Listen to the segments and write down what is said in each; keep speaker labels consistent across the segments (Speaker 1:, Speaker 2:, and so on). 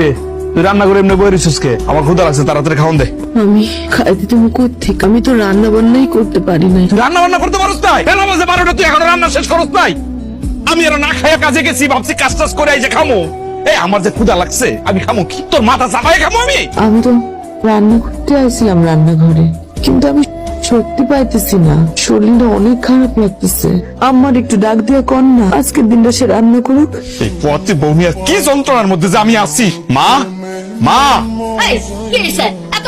Speaker 1: কিরে তুই রান্না করে এমনি বই রিসুস কে? আমার ক্ষুদা লাগছে তাড়াতাড়ি খাওন দে।
Speaker 2: আমি খাইতে তুমি কোথেকে আমি তো রান্না বান্নাই করতে পারি নাই।
Speaker 1: তুই রান্না বান্না করতে পারস নাই? কেন মাঝে বারোটা তুই এখন রান্না শেষ করস নাই? আমি আর না খাইয়া কাজে গেছি ভাবছি কাজ টাজ করে এই যে খামো। এই আমার যে ক্ষুদা লাগছে আমি খামো কি? তোর মাথা চাপাই খামো আমি?
Speaker 2: আমি তো রান্না করতে আসছিলাম রান্নাঘরে কিন্তু আমি সত্যি পাইতেছি না। শরীরটা অনেক খারাপ লাগতেছে। আমার একটু ডাক দিয়ে কর না। আজকে দিনটা সে রান্না করুক।
Speaker 1: এই পথে বৌমিয়া কি যন্ত্রণার মধ্যে যে আমি আছি? মা? মা?
Speaker 3: এত?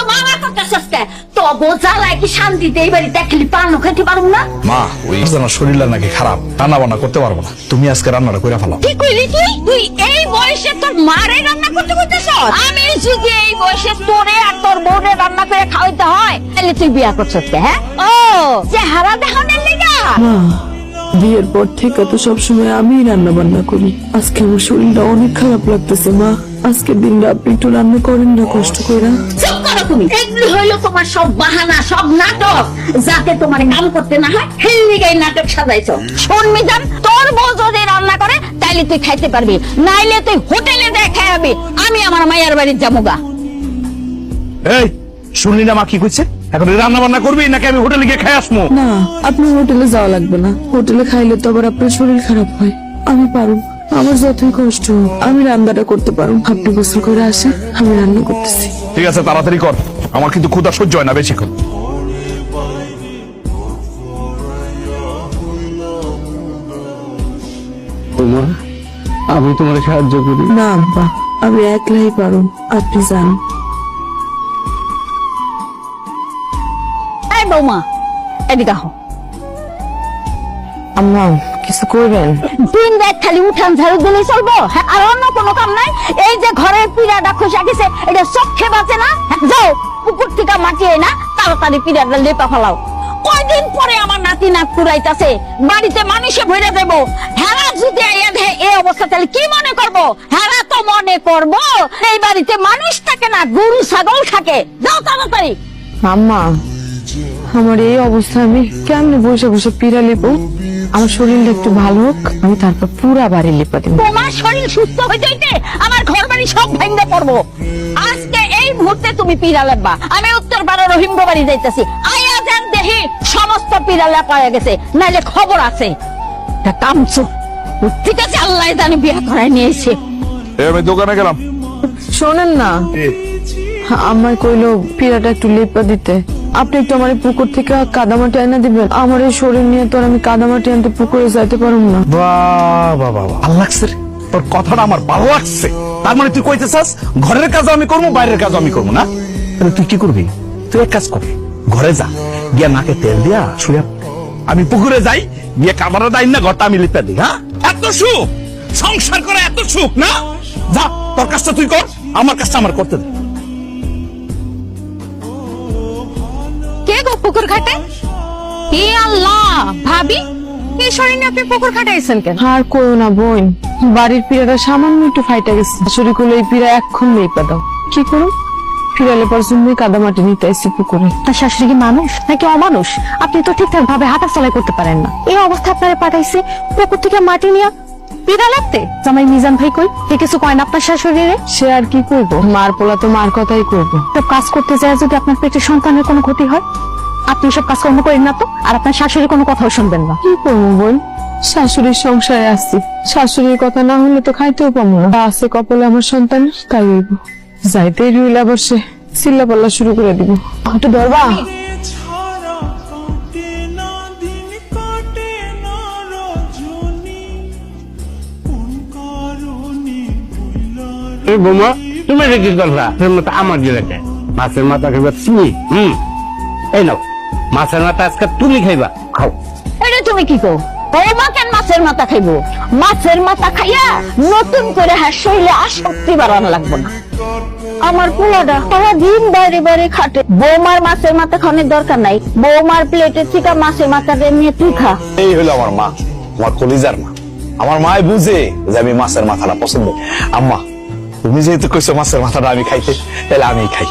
Speaker 3: তো বোঝালাই কি শান্তিতে এই বাড়িতে একলি পানো খেতে পারুম না?
Speaker 1: মা ওই আমার শরীরটা নাকি খারাপ রান্না বান্না করতে পারব না। তুমি আজকে রান্নাটা করে ফেলাও
Speaker 3: কি কইলি তুই? তুই এই বয়সে তোর মারে রান্না করতে করতেছ আমি যদি এই বয়সে তোরে আর তোর বউরে রান্না করে খাওয়াইতে হয় তাহলে তুই বিয়া করছস কে হ্যাঁ? ও চেহারা দেখানোর লেগা।
Speaker 2: বিয়ের পর থেকে তো সবসময় আমি রান্না বান্না করি। আজকে আমার শরীরটা অনেক খারাপ লাগতেছে মা। আজকের দিনটা আপনি একটু রান্না করেন না কষ্ট করে
Speaker 3: করো তুমি। এগুলো হইল তোমার সব বাহানা সব নাটক যাতে তোমার কাম করতে না হয় গাই নাটক সাজাইছো। শোন মিজান তোর বউ যদি রান্না করে তাইলে তুই খাইতে পারবি। নাইলে তুই হোটেলে আমি আমার মায়ের বাড়ির যাব
Speaker 1: এই শুনলি না মা কি কইছে? এখন রান্না বান্না করবি নাকি আমি হোটেলে গিয়ে খাই আসমো
Speaker 2: না আপনার হোটেলে যাওয়া লাগবে না। হোটেলে খাইলে তো আবার আপনার শরীর খারাপ হয়। আমি পারুম আমার যতই কষ্ট আমি রান্নাটা করতে পারুম আপনি গোসল করে আসেন আমি রান্না করতেছি।
Speaker 1: ঠিক আছে তাড়াতাড়ি কর। আমার কিন্তু ক্ষুদা সহ্য হয় না বেশিক্ষণ।
Speaker 4: তোমার আমি তোমার সাহায্য করি।
Speaker 2: না আব্বা আমি একলাই পারুম আপনি যান।
Speaker 3: এই বৌমা এদিকে আহ।
Speaker 2: আম্মা কিছু করবেন?
Speaker 3: দিন রাত খালি উঠান ঝাড়ু দিলেই চলবো। হ্যাঁ, আর অন্য কোনো কাম নাই। এই যে ঘরের পিড়াটা খসা গেছে এটা চোখে বাঁচে না। হ্যাঁ, যাও পুকুর থেকে মাটি না তাড়াতাড়ি পিড়াটা লেপা ফেলাও। কয়দিন পরে আমার নাতি নাক কুড়াইতাছে বাড়িতে মানুষে ভরে দেব। হেরা যদি এই অবস্থা তাহলে কি মনে করব? হেরা তো মনে করব এই বাড়িতে মানুষ থাকে না গরু ছাগল থাকে। যাও তাড়াতাড়ি।
Speaker 2: আম্মা আমার এই অবস্থা আমি কেমনে বসে বসে পিড়া লিপো? আমার শরীরটা একটু ভালো হোক আমি তারপর পুরা বাড়ি লিপা দিব।
Speaker 3: তোমার শরীর সুস্থ হইতে হইতে আমার ঘর বাড়ি সব ভেঙে পড়ব। আজকে এই মুহূর্তে তুমি পিড়া লেপবা আমি উত্তর পাড়া রহিম বাড়ি যাইতেছি। আয়া যান দেখি সমস্ত পিড়া লেপা হয়ে গেছে। নাইলে খবর আছে। তা কামচু ঠিক আছে আল্লাহ জানি বিয়া করায় নিয়েছে।
Speaker 1: এই আমি দোকানে গেলাম।
Speaker 2: শোনেন না। আমার কইলো পিড়াটা একটু লেপা দিতে। আপনি একটু আমার পুকুর থেকে কাদামাটি এনে দিবেন। আমার এই শরীর নিয়ে তো আমি কাদামাটি আনতে পুকুরে যাইতে পারব না।
Speaker 1: লাগছে তোর কথাটা আমার ভালো লাগছে। তার মানে তুই কইতেছাস, ঘরের কাজ আমি করব, বাইরের কাজ আমি করব না? তুই কি করবি? তুই এক কাজ কর। ঘরে যা, গিয়া নাকে তেল দিয়া শুয়ে আমি পুকুরে যাই, গিয়ে কামারে দাই না, ঘরটা আমি লিপে দিই হ্যাঁ? এত সুখ! সংসার করে এত সুখ, না? যা, তোর কাজটা তুই কর, আমার কাজটা আমার করতে দে।
Speaker 5: পুকুর ঘাটে এ আল্লাহ ভাবি এই শরীর আপনি পুকুর কেন?
Speaker 2: আর করো না বোন বাড়ির পিড়াটা সামান্য একটু ফাইটা গেছে। শাশুড়ি করলে এই পিড়া লেপা দাও। কি করো? ফিরালে পর জন্য কাদামাটি নিতে আসছি পুকুরে।
Speaker 5: শাশুড়ি কি মানুষ নাকি অমানুষ? আপনি তো ঠিকঠাক ভাবে হাঁটা চলাই করতে পারেন না। এই অবস্থা আপনারা পাঠাইছে পুকুর থেকে মাটি নিয়ে। পিড়া লাগতে? জামাই মিজান ভাই কই? এ কিছু কয় না আপনার শাশুড়িরে?
Speaker 2: সে আর কি করব মার পোলা তো মার কথাই করব
Speaker 5: সব কাজ করতে যায় যদি আপনার পেটের সন্তানের কোনো ক্ষতি হয়? আপনি সব কাজকর্ম করেন না তো? আর আপনার শাশুড়ির কোনো কথাও শুনবেন না।
Speaker 2: কি করব বোন শাশুড়ির সংসারে আসছি শাশুড়ির কথা না হলে তো খাইতেও পাবো না। আছে কপালে আমার সন্তান তাই হইব। যাইতেই রইল আবার সে চিল্লা পাল্লা শুরু করে দিব। একটু ধরবা?
Speaker 4: এই বোমা তুমি কি করলা? আমার গেলেছে মাছের মাথা খাইবা তুমি হুম। এই নাও। মাছের মাথা আজকে তুমি খাইবা। খাও।
Speaker 3: এটা তুমি কি কো বৌমা কেন মাছের মাথা খাইবো? মাছের মাথা খাইয়া নতুন করে হ্যাঁ শরীরে আসক্তি বাড়ানো লাগবে না। আমার পোলাটা সারা দিন বাইরে বাইরে খাটে। বৌমার মাছের মাথা খাওয়ানোর দরকার নাই। বৌমার প্লেটের থেকে মাছের মাথাটা নিয়ে তুই খা।
Speaker 1: এই হলো আমার মা। আমার কলিজার মা। আমার মায় বুঝে যে আমি মাছের মাথাটা পছন্দ আম্মা তুমি যেহেতু কইছো মাছের মাথাটা আমি খাইতে তাহলে আমি খাই।